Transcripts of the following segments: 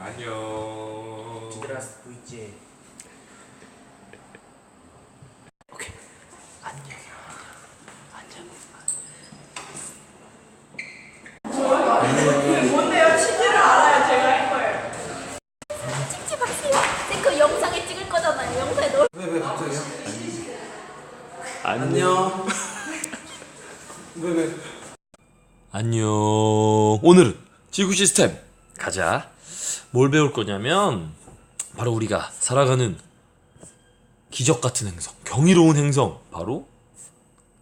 안녕. 지드라스 VJ 오케이. 안녕. 안녕. 뭔데요? 치즈를 알아야 제가 할 거예요. 찍지 마세요. 그 영상에 찍을 거잖아요. 영상에 넣을 왜 왜 갑자기요? 안녕. 왜 왜? 안녕. 오늘은 지구 시스템 가자. 뭘 배울 거냐면 바로 우리가 살아가는 기적 같은 행성, 경이로운 행성, 바로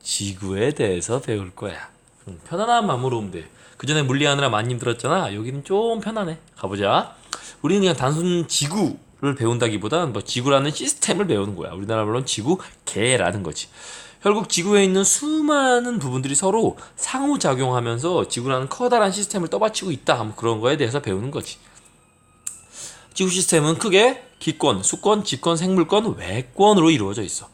지구에 대해서 배울 거야. 음, 편안한 마음으로 오면 돼. 그 전에 물리하느라 많이 힘들었잖아. 여기는 좀 편안해. 가보자. 우리는 그냥 단순 지구를 배운다기보단 뭐 지구라는 시스템을 배우는 거야. 우리나라 물론 지구 개라는 거지. 결국 지구에 있는 수많은 부분들이 서로 상호작용하면서 지구라는 커다란 시스템을 떠받치고 있다. 뭐 그런 거에 대해서 배우는 거지. 지구 시스템은 크게 기권, 수권, 직권, 생물권, 외권으로 이루어져 있어.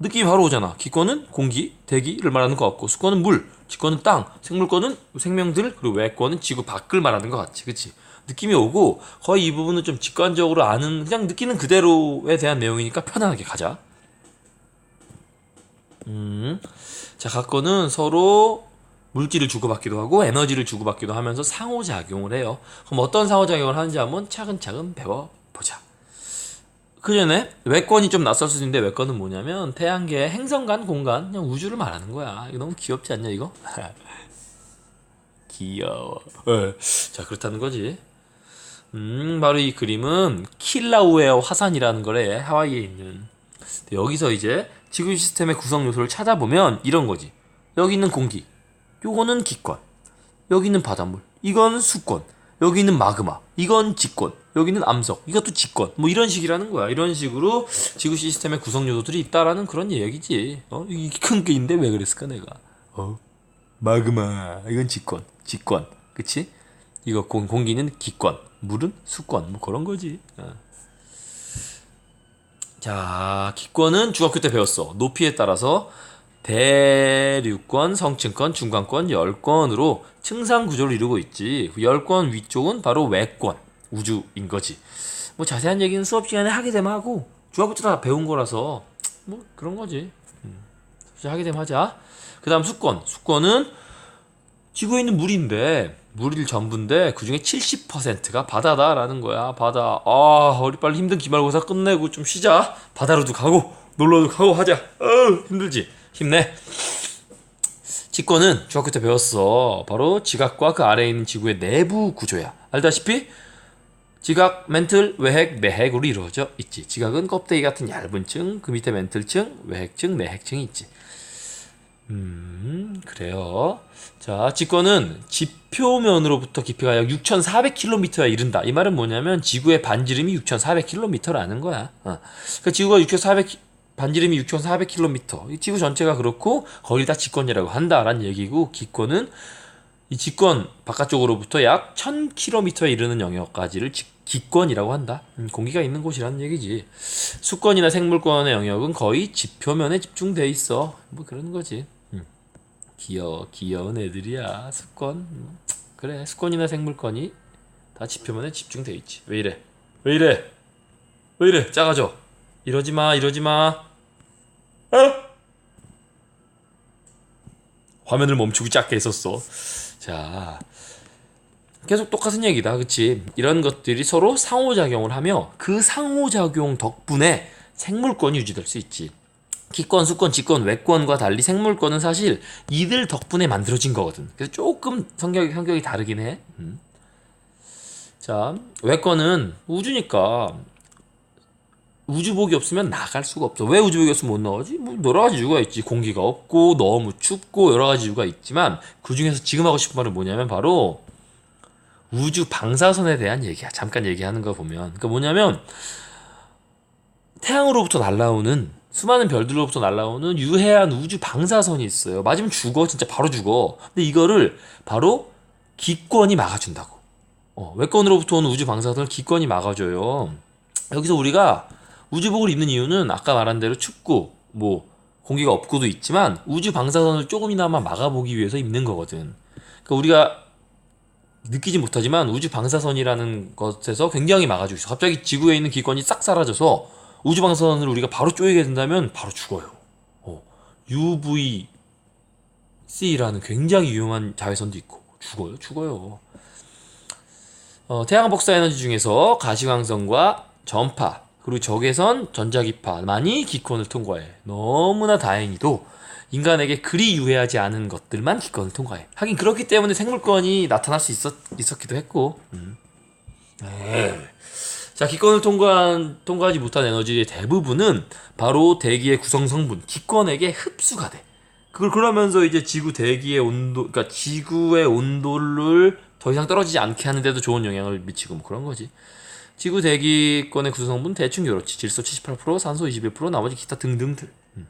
느낌이 바로 오잖아. 기권은 공기, 대기를 말하는 것 같고, 수권은 물, 직권은 땅, 생물권은 생명들, 그리고 외권은 지구 밖을 말하는 것 같지, 그치? 느낌이 오고, 거의 이 부분은 좀 직관적으로 아는, 그냥 느끼는 그대로에 대한 내용이니까 편안하게 가자. 음, 자, 각 건은 서로 물질을 주고받기도 하고 에너지를 주고받기도 하면서 상호작용을 해요. 그럼 어떤 상호작용을 하는지 한번 차근차근 배워보자. 그 전에 외권이 좀 낯설 수 있는데 외권은 뭐냐면 태양계 행성 간 공간 그냥 우주를 말하는 거야. 이거 너무 귀엽지 않냐 이거? 귀여워. 예. 자 그렇다는 거지. 음 바로 이 그림은 킬라우에어 화산이라는 거래 하와이에 있는. 여기서 이제 지구 시스템의 구성 요소를 찾아보면 이런 거지. 여기 있는 공기, 요거는 기권, 여기 있는 바닷물, 이건 수권, 여기 있는 마그마, 이건 직권, 여기는 암석, 이것도 직권. 뭐 이런 식이라는 거야. 이런 식으로 지구 시스템의 구성 요소들이 있다라는 그런 얘기지. 어, 이큰 게인데 왜 그랬을까 내가? 어, 마그마, 이건 직권, 직권, 그치? 이거 공, 공기는 기권, 물은 수권, 뭐 그런 거지. 어. 자, 기권은 중학교 때 배웠어. 높이에 따라서 대륙권, 성층권, 중간권, 열권으로 층상 구조를 이루고 있지. 그 열권 위쪽은 바로 외권, 우주인 거지. 뭐 자세한 얘기는 수업 시간에 하게 되면 하고 중학교 때다 배운 거라서 뭐 그런 거지. 음. 하게 되면 하자. 그다음 수권, 수권은 지구에 있는 물인데 물일 전부인데 그중에 70%가 바다다라는 거야. 바다. 아, 우리 빨리 힘든 기말고사 끝내고 좀 쉬자. 바다로도 가고 놀러도 가고 하자. 어, 힘들지. 힘내. 직권은 중학교 때 배웠어. 바로 지각과 그 아래에 있는 지구의 내부 구조야. 알다시피 지각, 멘틀, 외핵, 내핵으로 이루어져 있지. 지각은 껍데기 같은 얇은 층, 그 밑에 멘틀층, 외핵층, 내핵층이 있지. 음, 그래요. 자, 직권은 지표면으로부터 깊이가 약 6,400km에 이른다. 이 말은 뭐냐면 지구의 반지름이 6,400km라는 거야. 어. 그러니까 지구가 6,400 반지름이 6,400km. 이 지구 전체가 그렇고 거길 다 직권이라고 한다라는 얘기고 기권은 이 직권 바깥쪽으로부터 약 1000km에 이르는 영역까지를 직- 기권이라고 한다. 음, 공기가 있는 곳이라는 얘기지. 수권이나 생물권의 영역은 거의 지표면에 집중돼 있어. 뭐 그런 거지. 음. 귀여워, 귀여운 애들이야. 수권. 음, 그래, 수권이나 생물권이 다 지표면에 집중돼 있지. 왜 이래? 왜 이래? 왜 이래? 작아져. 이러지 마, 이러지 마. 어? 화면을 멈추고 작게 했었어. 자, 계속 똑같은 얘기다. 그치? 이런 것들이 서로 상호작용을 하며 그 상호작용 덕분에 생물권이 유지될 수 있지. 기권, 수권, 직권, 외권과 달리 생물권은 사실 이들 덕분에 만들어진 거거든. 그래서 조금 성격이, 성격이 다르긴 해. 음. 자, 외권은 우주니까 우주복이 없으면 나갈 수가 없어. 왜 우주복이 없으면 못 나가지? 뭐 여러 가지 이유가 있지. 공기가 없고 너무 춥고 여러 가지 이유가 있지만 그 중에서 지금 하고 싶은 말은 뭐냐면 바로 우주 방사선에 대한 얘기야. 잠깐 얘기하는 거 보면. 그러니까 뭐냐면 태양으로부터 날라오는 수많은 별들로부터 날라오는 유해한 우주 방사선이 있어요. 맞으면 죽어. 진짜 바로 죽어. 근데 이거를 바로 기권이 막아준다고. 어, 외권으로부터 오는 우주 방사선을 기권이 막아줘요. 여기서 우리가 우주복을 입는 이유는 아까 말한 대로 춥고 뭐 공기가 없고도 있지만 우주 방사선을 조금이나마 막아보기 위해서 입는 거거든. 그러니까 우리가 느끼지 못하지만 우주 방사선이라는 것에서 굉장히 막아주고 있어. 갑자기 지구에 있는 기권이 싹 사라져서 우주 방사선을 우리가 바로 쪼이게 된다면 바로 죽어요. 어, UVC라는 굉장히 위험한 자외선도 있고 죽어요, 죽어요. 어, 태양 복사 에너지 중에서 가시광선과 전파 그리고 적외선 전자기파만이 기권을 통과해. 너무나 다행히도 인간에게 그리 유해하지 않은 것들만 기권을 통과해. 하긴 그렇기 때문에 생물권이 나타날 수 있었, 있었기도 했고. 음. 네. 자, 기권을 통과한, 통과하지 못한 에너지의 대부분은 바로 대기의 구성 성분, 기권에게 흡수가 돼. 그걸 그러면서 이제 지구 대기의 온도, 그러니까 지구의 온도를 더 이상 떨어지지 않게 하는데도 좋은 영향을 미치고 뭐 그런 거지. 지구 대기권의 구성 성분 대충 이렇지. 질소 78%, 산소 21%, 나머지 기타 등등들. 음.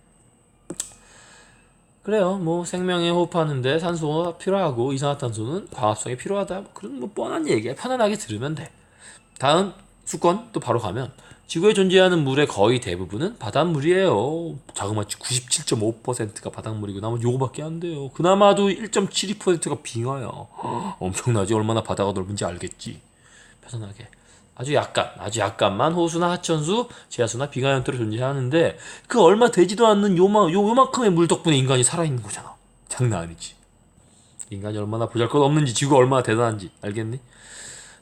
그래요. 뭐 생명에 호흡하는데 산소가 필요하고 이산화탄소는 광합성이 필요하다. 뭐 그런 뭐 뻔한 얘기야. 편안하게 들으면 돼. 다음 수건 또 바로 가면 지구에 존재하는 물의 거의 대부분은 바닷물이에요. 자그마치 97.5%가 바닷물이고 나머지 요거밖에 안 돼요. 그나마도 1.72%가 빙하야. 엄청나지. 얼마나 바다가 넓은지 알겠지. 편안하게. 아주 약간, 아주 약간만 호수나 하천수, 지하수나 빙하 형태로 존재하는데 그 얼마 되지도 않는 요만 요 요만큼의 물 덕분에 인간이 살아있는 거잖아. 장난 아니지. 인간이 얼마나 보잘것 없는지 지구가 얼마나 대단한지 알겠니?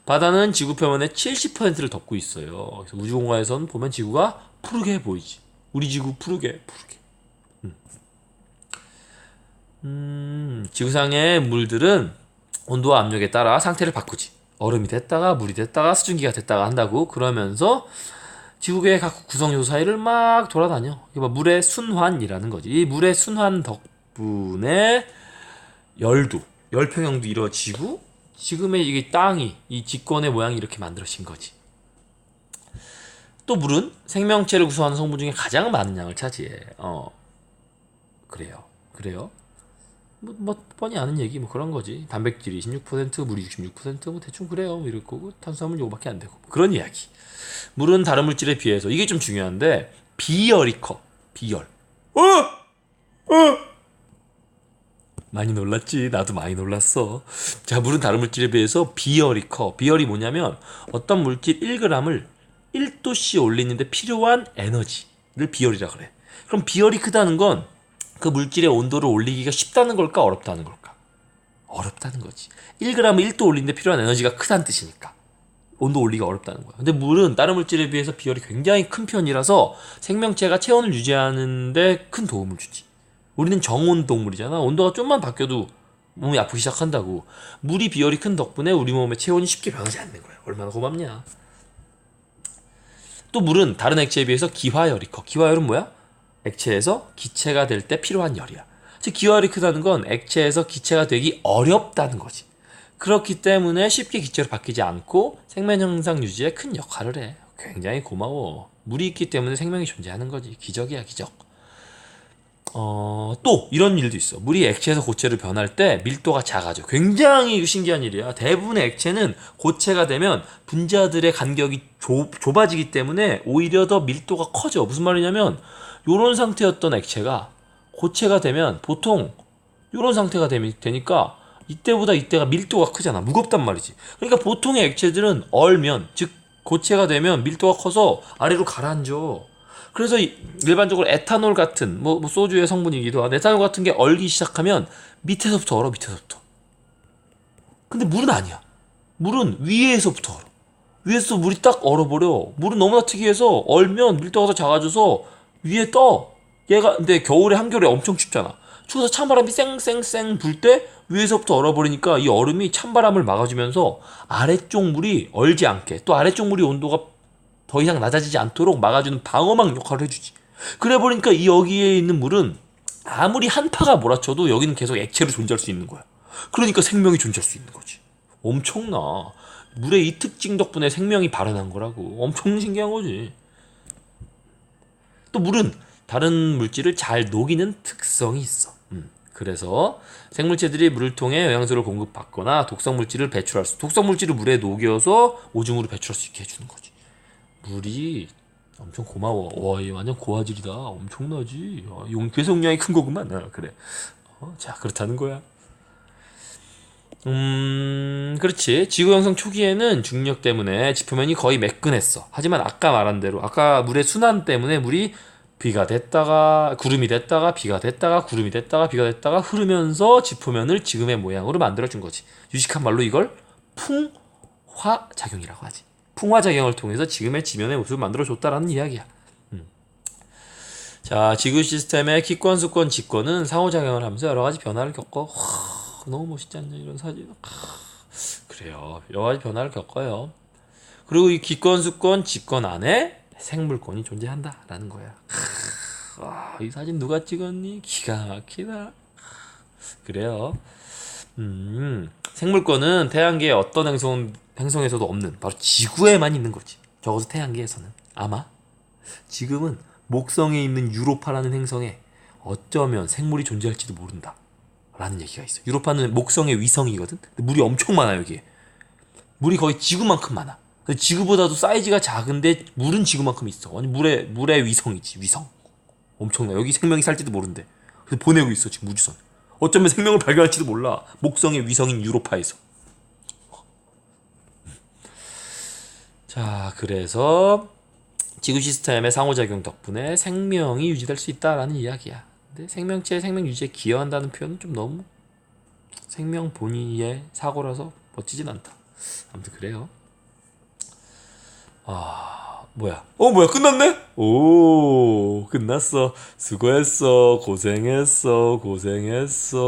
바다는 지구 표면의 70%를 덮고 있어요. 우주 공간에선 보면 지구가 푸르게 보이지. 우리 지구 푸르게 푸르게. 음. 음, 지구상의 물들은 온도와 압력에 따라 상태를 바꾸지. 얼음이 됐다가 물이 됐다가 수증기가 됐다가 한다고 그러면서 지구의 각 구성 요소 사이를 막 돌아다녀. 이게 뭐 물의 순환이라는 거지. 이 물의 순환 덕분에 열도, 열평형도 이루어지고 지금의 이게 땅이 이 직권의 모양이 이렇게 만들어진 거지. 또 물은 생명체를 구성하는 성분 중에 가장 많은 양을 차지해. 어, 그래요. 그래요. 뭐, 뭐 뻔히 아는 얘기 뭐 그런 거지. 단백질이 16%, 물이 66%뭐 대충 그래요. 뭐 이럴 거고 탄수화물 요거밖에 안 되고 그런 이야기. 물은 다른 물질에 비해서 이게 좀 중요한데 비열이 커. 비열. 어! 어! 많이 놀랐지. 나도 많이 놀랐어. 자, 물은 다른 물질에 비해서 비열이 커. 비열이 뭐냐면 어떤 물질 1g을 1도씨 올리는데 필요한 에너지를 비열이라 그래. 그럼 비열이 크다는 건 그 물질의 온도를 올리기가 쉽다는 걸까 어렵다는 걸까? 어렵다는 거지. 1g을 1도 올리는데 필요한 에너지가 크다는 뜻이니까. 온도 올리기가 어렵다는 거야. 근데 물은 다른 물질에 비해서 비열이 굉장히 큰 편이라서 생명체가 체온을 유지하는데 큰 도움을 주지. 우리는 정온 동물이잖아. 온도가 좀만 바뀌어도 몸이 아프기 시작한다고. 물이 비열이 큰 덕분에 우리 몸의 체온이 쉽게 변하지 않는 거야. 얼마나 고맙냐. 또 물은 다른 액체에 비해서 기화열이 커. 기화열은 뭐야? 액체에서 기체가 될 때 필요한 열이야. 즉 기화열이 크다는 건 액체에서 기체가 되기 어렵다는 거지. 그렇기 때문에 쉽게 기체로 바뀌지 않고 생명 형상 유지에 큰 역할을 해. 굉장히 고마워. 물이 있기 때문에 생명이 존재하는 거지. 기적이야, 기적. 어, 또 이런 일도 있어. 물이 액체에서 고체로 변할 때 밀도가 작아져. 굉장히 신기한 일이야. 대부분의 액체는 고체가 되면 분자들의 간격이 좁, 좁아지기 때문에 오히려 더 밀도가 커져. 무슨 말이냐면 요런 상태였던 액체가 고체가 되면 보통 요런 상태가 되니- 되니까 이때보다 이때가 밀도가 크잖아. 무겁단 말이지. 그러니까 보통의 액체들은 얼면 즉 고체가 되면 밀도가 커서 아래로 가라앉아. 그래서 이- 일반적으로 에탄올 같은 뭐, 뭐 소주의 성분이기도 한 에탄올 같은 게 얼기 시작하면 밑에서부터 얼어 밑에서부터. 근데 물은 아니야. 물은 위에서부터 얼어. 위에서 물이 딱 얼어버려. 물은 너무나 특이해서 얼면 밀도가 더 작아져서 위에 떠. 얘가 근데 겨울에 한겨울에 엄청 춥잖아. 추워서 찬바람이 쌩쌩쌩 불 때 위에서부터 얼어버리니까 이 얼음이 찬바람을 막아주면서 아래쪽 물이 얼지 않게 또 아래쪽 물이 온도가 더 이상 낮아지지 않도록 막아주는 방어막 역할을 해주지. 그래 보니까 이 여기에 있는 물은 아무리 한파가 몰아쳐도 여기는 계속 액체로 존재할 수 있는 거야. 그러니까 생명이 존재할 수 있는 거지. 엄청나. 물의 이 특징 덕분에 생명이 발현한 거라고. 엄청 신기한 거지. 또 물은 다른 물질을 잘 녹이는 특성이 있어. 음, 그래서 생물체들이 물을 통해 영양소를 공급받거나 독성 물질을 배출할 수, 독성 물질을 물에 녹여서 오줌으로 배출할 수 있게 해주는 거지. 물이 엄청 고마워. 와, 얘 완전 고화질이다. 엄청나지. 아, 용, 괴성량이 큰 거구만. 아, 그래. 어, 자, 그렇다는 거야. 음, 그렇지. 지구 형성 초기에는 중력 때문에 지표면이 거의 매끈했어. 하지만 아까 말한 대로, 아까 물의 순환 때문에 물이 비가 됐다가, 구름이 됐다가, 비가 됐다가, 구름이 됐다가, 비가 됐다가 흐르면서 지표면을 지금의 모양으로 만들어 준 거지. 유식한 말로 이걸 풍화 작용이라고 하지. 풍화 작용을 통해서 지금의 지면의 모습을 만들어 줬다라는 이야기야. 음. 자, 지구 시스템의 기권, 수권, 직권은 상호작용을 하면서 여러 가지 변화를 겪어. 하, 너무 멋있지 않냐, 이런 사진. 하, 그래요. 여러 가지 변화를 겪어요. 그리고 이 기권, 수권, 직권 안에 생물권이 존재한다라는 거야. 하, 와, 이 사진 누가 찍었니? 기가 막히다. 그래요. 음, 생물권은 태양계의 어떤 행성, 행성에서도 없는 바로 지구에만 있는 거지. 적어도 태양계에서는. 아마 지금은 목성에 있는 유로파라는 행성에 어쩌면 생물이 존재할지도 모른다. 라는 얘기가 있어. 유로파는 목성의 위성이거든. 물이 엄청 많아 여기에. 물이 거의 지구만큼 많아. 지구보다도 사이즈가 작은데 물은 지구만큼 있어. 아니 물의 물의 위성이지 위성. 엄청나. 여기 생명이 살지도 모른대. 그래서 보내고 있어 지금 우주선. 어쩌면 생명을 발견할지도 몰라. 목성의 위성인 유로파에서. 자, 그래서 지구 시스템의 상호작용 덕분에 생명이 유지될 수 있다라는 이야기야. 근데 생명체의 생명 유지에 기여한다는 표현은 좀 너무 생명 본위의 사고라서 멋지진 않다. 아무튼 그래요. 아, 뭐야? 어, 뭐야? 끝났네? 오, 끝났어. 수고했어. 고생했어. 고생했어.